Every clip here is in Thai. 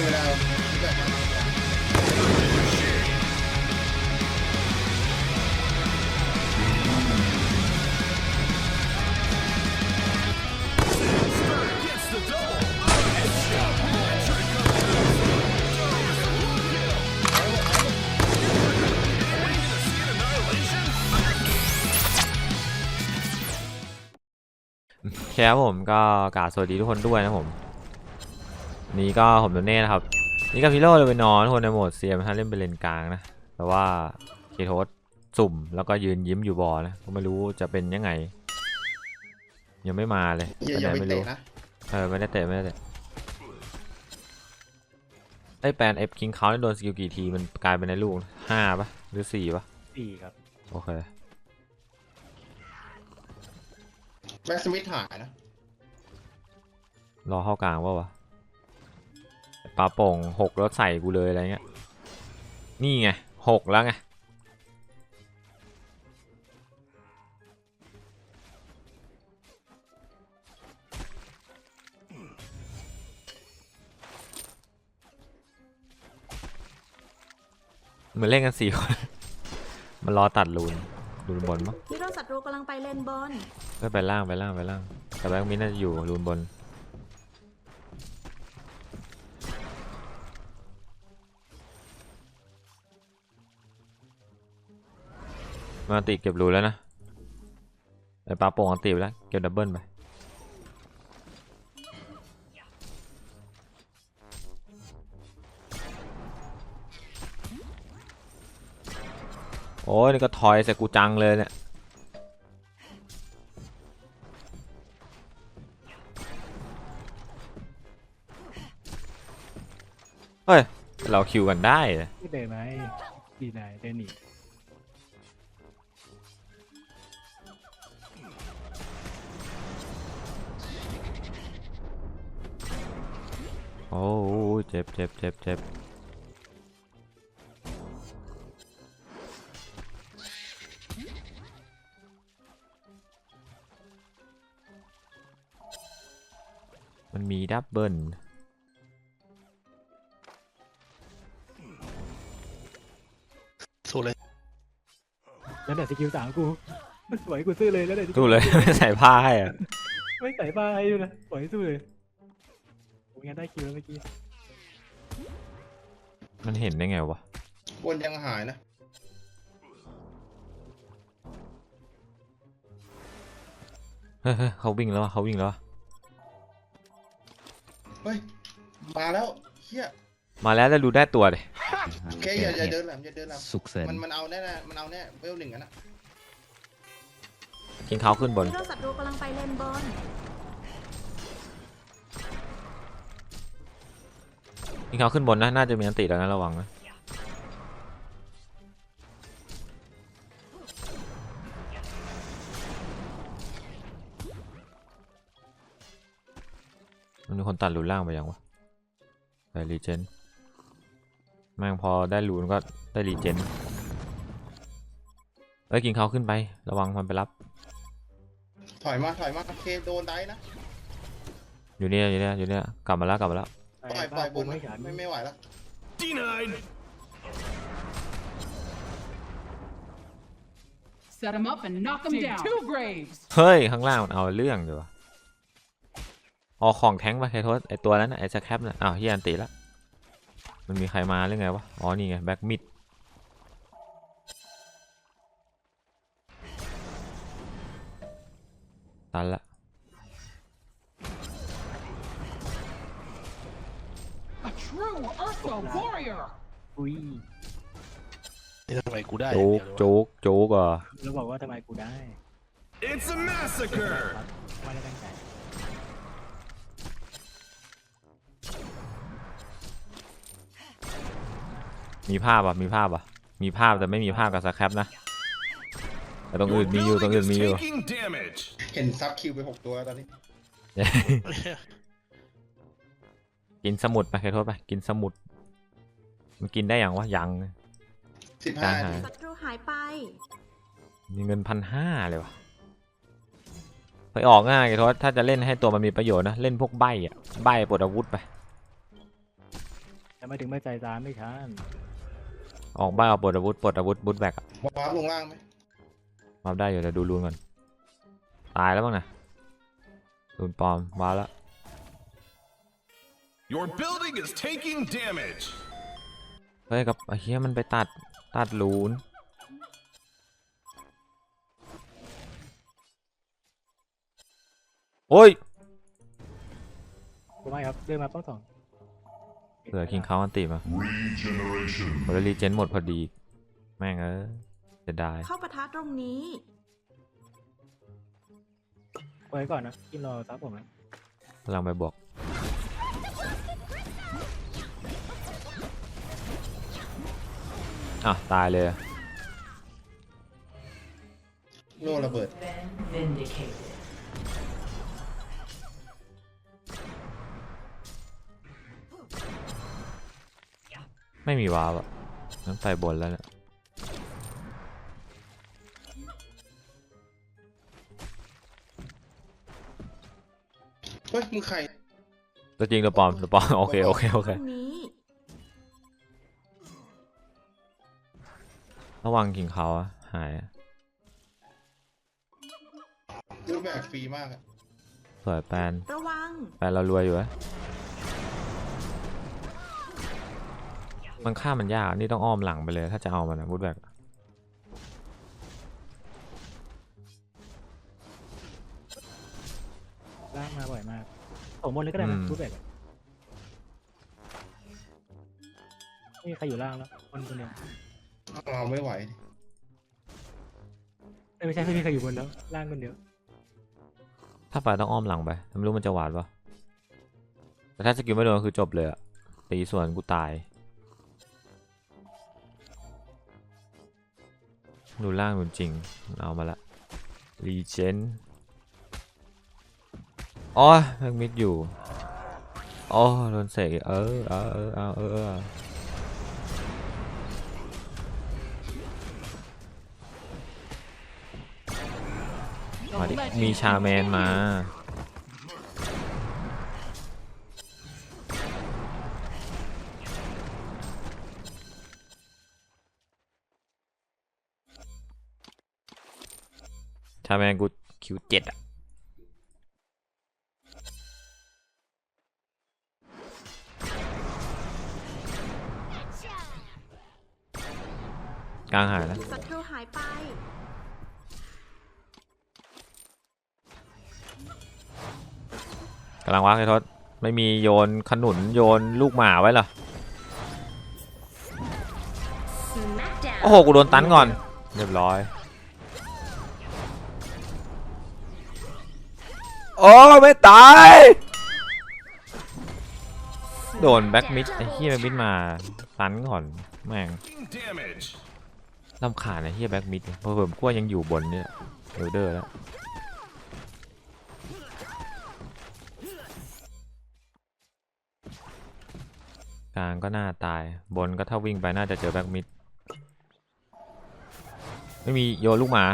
เวลาแบบมันโอเคครับผมก็กราบสวัสดีทุกคนด้วยนะผม นนี้ก็ผมโดนเน่นะครับ นี่กับพิโร่เลยไปนอนทุกคนในโหมดเซียมท่านเล่นเป็นเลนกลางนะ แต่ว่าเคโทสสุ่มแล้วก็ยืนยิ้มอยู่บอนะก็ไม่รู้จะเป็นยังไง ยังไม่มาเลยอย่าอย่าไปไม่เตะรู้นะเออไม่ได้เตะไม่ได้เตะไอ้แปลนเอฟคิงเขาโดนสกิลกี่ทีมันกลายเป็นในลูกห้าปะหรือสี่ปะสี่ครับโอเคแบ็กสมิธหายนะรอเข้ากลางวะวะ ปลาโป่งหกแล้วใส่กูเลยอะไรเงี้ย นี่ไงหกแล้วไง เหมือนเล่นกันสี่คน มันรอตัดรูนรูนบนมั้ง ฮีโร่ศัตรูกำลังไปเลนบน ก็ไปล่างไปล่างไปล่าง แต่แบ็กมินน่าจะอยู่รูนบน มาติเก็บรูแล้วนะไอปลาโป่งอันติไปแล้วเก็บดับเบิลไปโอ้ยนี่ก็ถอยใส่กูจังเลยเนี่ยเฮ้ย เราคิวกันได้เหรอที่เดินไหมดีนายเดินหนี โอ้ยเจ็บเจ็บเจ็บเจ็บมันมีดับเบิลสู้เลยแล้วแต่สกิลสามกูมันสวยกูซื้อเลยแล้วแต่สู้เลย ไม่ใส่ผ้าให้อะไม่ใส่บ้าให้ด้วยนะปล่อยให้สู้เลย โอ้ยงั้นได้คิวแล้วเมื่อกี้มันเห็นได้ไงวะ บนยังหายนะ เฮ้ยเฮ้ยเขาวิ่งแล้ววะเขาวิ่งแล้ววะเฮ้ย มาแล้วเฮียมาแล้วแล้วดูได้ตัวเลยโอเคอย่าอย่าเดินแหลมอย่าเดินแหลมสุขเสริญมันมันเอาแน่ๆมันเอาแน่เวลหนึ่งอะนะ กินเขาขึ้นบน ฮีโร่ศัตรูกำลังไปเลนบน กินเขาขึ้นบนนะ น่าจะมีอันติแล้วนะระวังนะมันมีคนตัดรูนล่างไปยังวะไปรีเจนแม่งพอได้รูนก็ได้รีเจนเอ้ยกินเขาขึ้นไประวังมันไปรับ ถอยมาถอยมาเคโดนได้นะ อยู่เนี่ยอยู่เนี่ยอยู่เนี่ยกลับมาแล้วกลับมาแล้ว ปล่อยปล่อยบนไม่นะฉันไม่ไม่ไหวแล้ว Set him up and knock him down. Two graves. เฮ้ย ข้างล่างมันเอาเรื่องอยู่วะเอาของแท้งไปใครโทษไอตัวนั้นน่ะไอสแคปน่ะอ้าวเฮียอันติละ มันมีใครมาหรือไงวะ อ๋อ นี่ไง แบ็กมิด ตันละ true Ursa warrior. อุ้ยนี่ทำไมกูได้โจ๊กโจ๊กโจ๊กอะแล้วบอกว่าทำไมกูได้ It's a massacre! ไม่ได้ตั้งใจ มีภาพอะมีภาพอะมีภาพแต่ไม่มีภาพกับสแคปนะแต่ตรงอื่นมีอยู่ตรงอื่นมีอยู่ taking damage. เห็นซับคิวไปหกตัวตอนนี้ กินสมุดไปใครโทษไปกินสมุด มันกินได้อย่างวะยังสิบห้าได้หายศัตรูหายไป มีเงินพันห้าเลยวะไปออกง่ายไงโทษถ้าจะเล่นให้ตัวมันมีประโยชน์นะ เล่นพวกใบอะใบปลดอาวุธไปแต่ไม่ถึงไม่ใจตามไม่ทันออกบ้านเอาปลดอาวุธปลดอาวุธบูทแบกว้าร์ปลงล่างไหมมาได้อยู่เดี๋ยวดูรูนก่อน ตายแล้วบ้างนะรูนปลอมมาแล้ว Your building is taking damage. เฮ้ยกับไอ้เฮียมันไปตัดตัดรูนโอ้ยกูไม่ครับ เดินมาป้องสองเหลือคิงเขาอันติมาโหแล้วรีเจนหมดพอดี แม่งเออจะได้เข้าปะทะตรงนี้ไว้ก่อนนะกินรอซับผมนะกำลังไปบอก อะตายเลย โล่ระเบิด ไม่มีวาร์ปอะนั้นไปบนแล้วเนี่ยเฮ้ยมึงใครตัวจริงตัวปลอมตัวปลอม โอเค โอเค โอเคตรงนี้ ระวังกิงเขาอะหายอะรูปแบบฟรีมากอะสวยแปนระวัง แปนเรารวยอยู่อะมันฆ่ามันยากนี่ต้องอ้อมหลังไปเลย ถ้าจะเอามันนะบูทแบกล่างมาบ่อยมากผมบนเลยก็ได้นะรูปแบบไม่มีใครอยู่ล่างแล้วคนคนเดียว เอาไม่ไหว เอ้ยไม่ใช่ไม่มีใครอยู่บนแล้วล่างคนเดียวถ้าไปต้องอ้อมหลังไปไม่รู้มันจะหวาดปะแต่ถ้าสกิลไม่โดนคือจบเลยอะตีส่วนกูตาย ดูล่างดูจริง เอามาละรีเจนอ๋อแม่งมิดอยู่ อ๋อโดนเสกอีกเออเออเออเอาเออเออ มาดิมีชาแมนมา ชาแมนกูคิวเจ็ดอะกลางหายแล้วศัตรูหายไป กำลังวักไอ้ทศไม่มีโยนขนุนโยนลูกหมาไว้เหรอ โอ้โห กูโดนตันก่อน เรียบร้อย โอ้ไม่ตาย โดนแบ็กมิดไอ้เฮียแบ็กมิดมาตันก่อน แม่งลำขาดไอ้เฮียแบ็กมิดเพราะผมกลัวยังอยู่บนเนี่ยเอลเดอร์แล้ว กลางก็น่าตาย บนก็ถ้าวิ่งไปน่าจะเจอแบ็กมิด ไม่มีโยนลูกหมา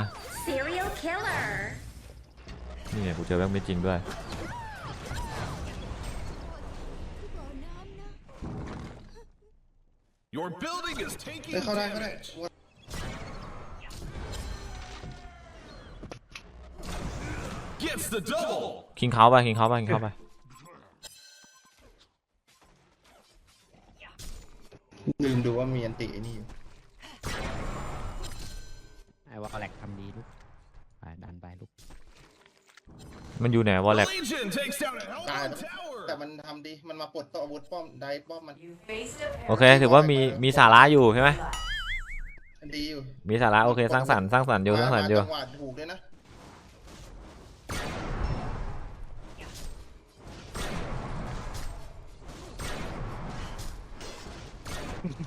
Serial Killer นี่ไงกูเจอแบ็กมิดจริงด้วย Your building is taking เฮ้ยเข้าได้เข้าได้ damage. Gets the double. คิงเขาไปคิงเขาไปคิงเขาไป ลืมดูว่ามีอันติไอ้นี่อยู่ไอ้วอลแลกทำดีลูกไปดันไปลูกมันอยู่ไหนวอล The แลก Legion takes down a ตาย Hellborn แต่ tower. มันทำดี มันมาปลดตัวอาวุธป้อม ได้ป้อมมันโอเค ถือว่ามีมีสาระอยู่ใช่ไหมมันดีอยู่มีสาระโอเคสร้างสรรค์สร้างสรรค์อยู่สร้างสรรค์อยู่ จังหวะถูกด้วยนะ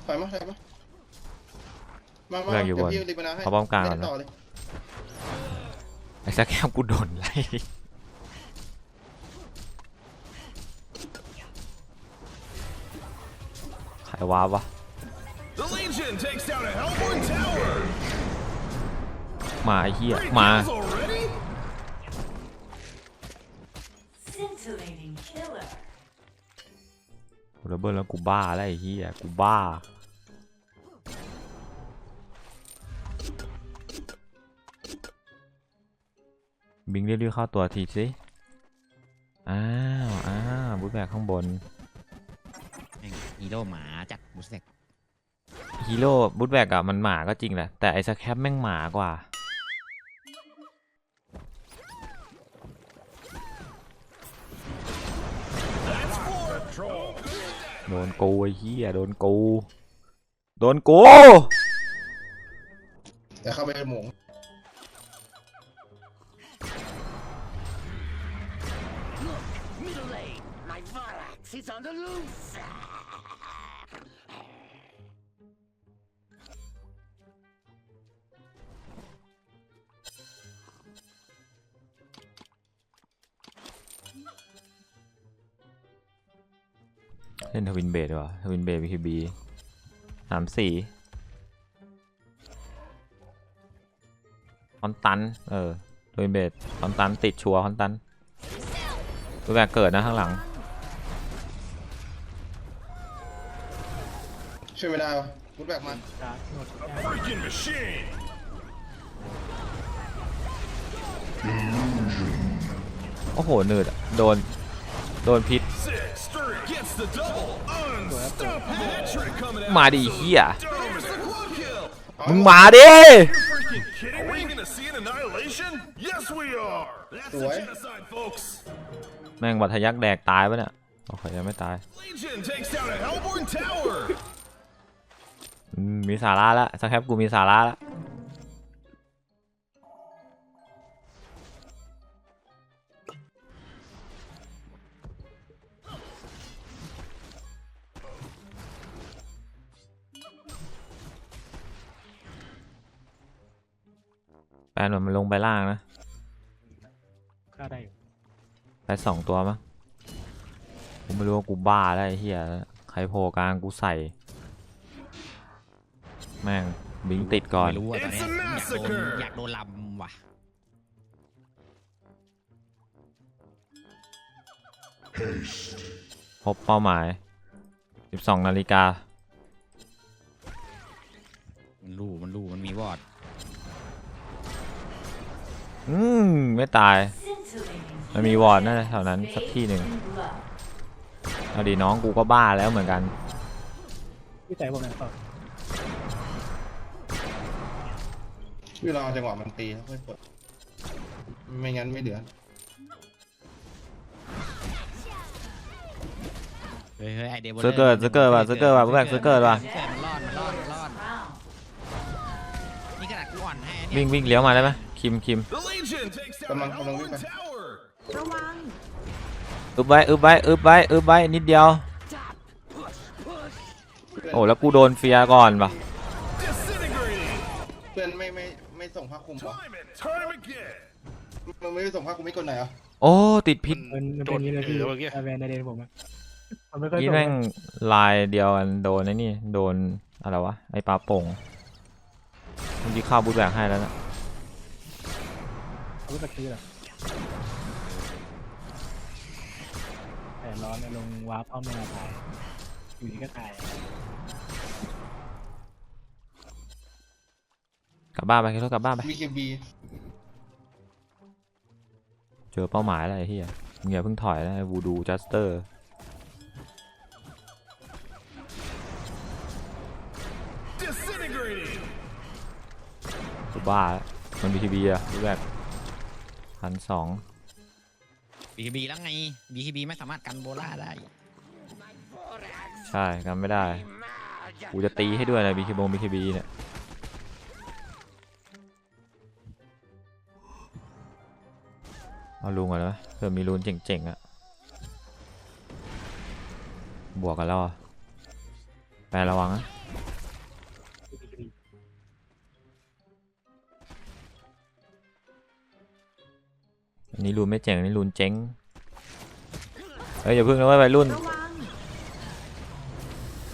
ถอยมาถอยมามามาเรื่องอยู่บนเดี๋วพี่รีบมาให้เขาป้อมกลางก่อนนะเล่ต่อเลยไอ้สักแก้วกูโดนไล่ใครว้าวะ The Legion takes down a Hellborn tower. มาไอ้เหี้ย Three มา kills already? รดับเบิลแล้วกูบ้าแล้วไอ้เหี้ยกูบ้า บิงเรียกๆเข้าตัวทีสิอ้าวอ้าวบูทแบกข้างบนแม่งฮีโร่หมาจัดบุสเซกฮีโร่บูทแบกอะมันหมาก็จริงแหละ แต่ไอ้สแคปแม่งหมากว่า โดนกูไอ้เหี้ยโดนกู โดนกูแต่เข้าไปในหมง เล่นทวินเบดดีกว่าทวินเบดบีคีบีสามสี่ฮอนตัน เออทวินเบดฮอนตันติดชัวร์ฮอนตันตัวแบกเกิดนะข้างหลัง ช่วยไม่ได้วะพุทแบกมันจ้าหมด Freaking machine! โอ้โหหนืดอะโดน โดนพิษ มาดิเฮีย Don't miss the club kill! มึงมาดิ You freaking kidding me? Are we gonna see an annihilation? Yes, we are! That's the What? genocide, folks! แม่งบัตยักแดกตายปะเนี่ยโอเคยังไม่ตาย Legion takes down a Hellborn tower! อืมมีสาระแล้วสแคปกูมีสาระแล้ วแปลนมันลงไปล่างนะก็ได้อยู่ไปสองตัวมั้งกูไม่รู้ว่ากูบ้าแล้วไอ้เหี้ยใครโผล่กลางกูใส่ แม่งบิงติดก่อน ไม่รู้อะตอนเนี้ย It's a อยากโดน massacre อยากโดนลำว่ะ พบเป้าหมาย 12 นาฬิกา มันรู้มันรู้มันมีวอด อืมไม่ตาย มันมีวอร์ดนั่นแหละแถวนั้นสักที่หนึ่งเอาดีน้องกูก็บ้าแล้วเหมือนกันพี่แต่ผมเนี่ยต่อเวลาจังหวะมันตีแล้วค่อยกดไม่งั้นไม่เหลือเฮ้ยเฮ้ยไอเดบเซอร์เกิร์ดเซอร์เกิร์ดว่ะเซอร์เกิร์ดว่ะพวกแบกเซอร์เกิร์ดว่ะมันรอดมันรอดมันรอดนี่ขนาดกูอ่อนให้เนี่ยวิ่งวิ่งเลี้ยวมาได้ไหม คิมคิม The Legion takes down a Come on, come on, Hellborn come on. tower! ระวังอึบไว้อึบไว้อึบไว้อึบไว้นิดเดียว โอ้แล้วกูโดนเฟียร์ก่อนปะ Disintegrating! เพื่อนไม่ไม่ไม่ส่งผ้าคลุมเหรอ Time it! Time again! มันไม่ได้ส่งผ้าคลุมไม่กดไหนอะโอ้ติดพิษมันมันเป็นอย่างนี้เลยพี่โดนเออเมื่อกี้อาแวนในเดนผมอะมันไม่ค่อยนี่ตรงแม่งลายเดียวกันโดนไอ้นี่ โดนอะไรวะไอปลาโป่งเมื่อกี้เข้าบูทแบกให้แล้วนะ รู้สึกคือแบบแต่ร้อนเนี่ยลงวาร์ปเข้ามาตายอยู่นี่ก็ตายอะกลับบ้านไปคิดว่ากลับบ้านไปวีเคบีเจอเป้าหมายแล้วไอ้เหี้ยมึงอย่าเพิ่งถอยนะวูดูจัสเตอร์ Disintegrating! กูบ้าแล้วมันบีทีบีอะรูปแบบ พันสองบีคีบีแล้วไงบีคีบีไม่สามารถกันโบล่าได้ ใช่กันไม่ได้ กูจะตีให้ด้วยนะบีคีบงบีคีบีเนี่ย เอาลุงก่อนนะเผื่อมีรูนเจ๋งๆอะบวกกันแล้วอะแปลระวังนะ อันนี้รูนไม่เจ๋งอันนี้รูนเจ๋งเฮ้ยอย่าเพิ่งนะเว้ยวัยรุ่นระวัง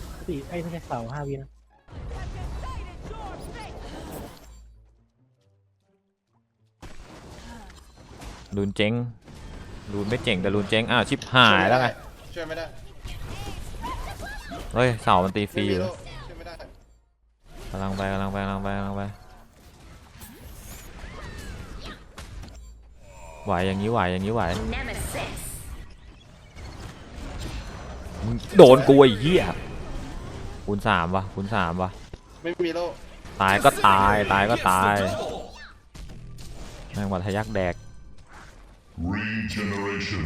ปกติไอ้ไม่ใช่เสาห้าวินะรูนเจ๋งรูนไม่เจ๋งแต่รูนเจ๋งอ้าวชิบหายแล้วไงช่วยไม่ได้เฮ้ยเสามันตีฟรีไม่อยู่มีโล่ช่วยไม่ได้กำลังไปกำลังไปกำลังไปกำลังไป ไหวอย่างนี้ไหวอย่างนี้ไหว Nemesis. มึงโดนกูไอ้เหี้ยคูณสามวะคูณสามวะไม่มีโล่ตายก็ตายตายก็ตายแม่งวัดทะยักแดก Regeneration.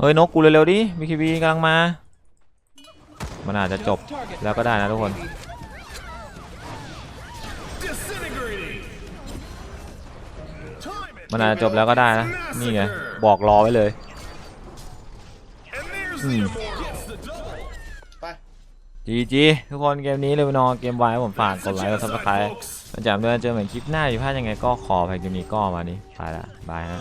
เฮ้ยนกกูเร็วๆดิบีคีบีกำลังมา มันอาจจะจบแล้วก็ได้นะทุกคน มันอาจจะจบแล้วก็ได้นะ นี่ไง บอกรอไว้เลยจีจีทุกคนเกมนี้เลยไปนอนเกมไว้ผมฝากกดไลค์กดซับสไครต์ประจำด้วยเจอเหมือนคลิปหน้าอยู่พลาดยังไงก็ขอไปเกมนี้ก็มานี้ไปละบายฮะ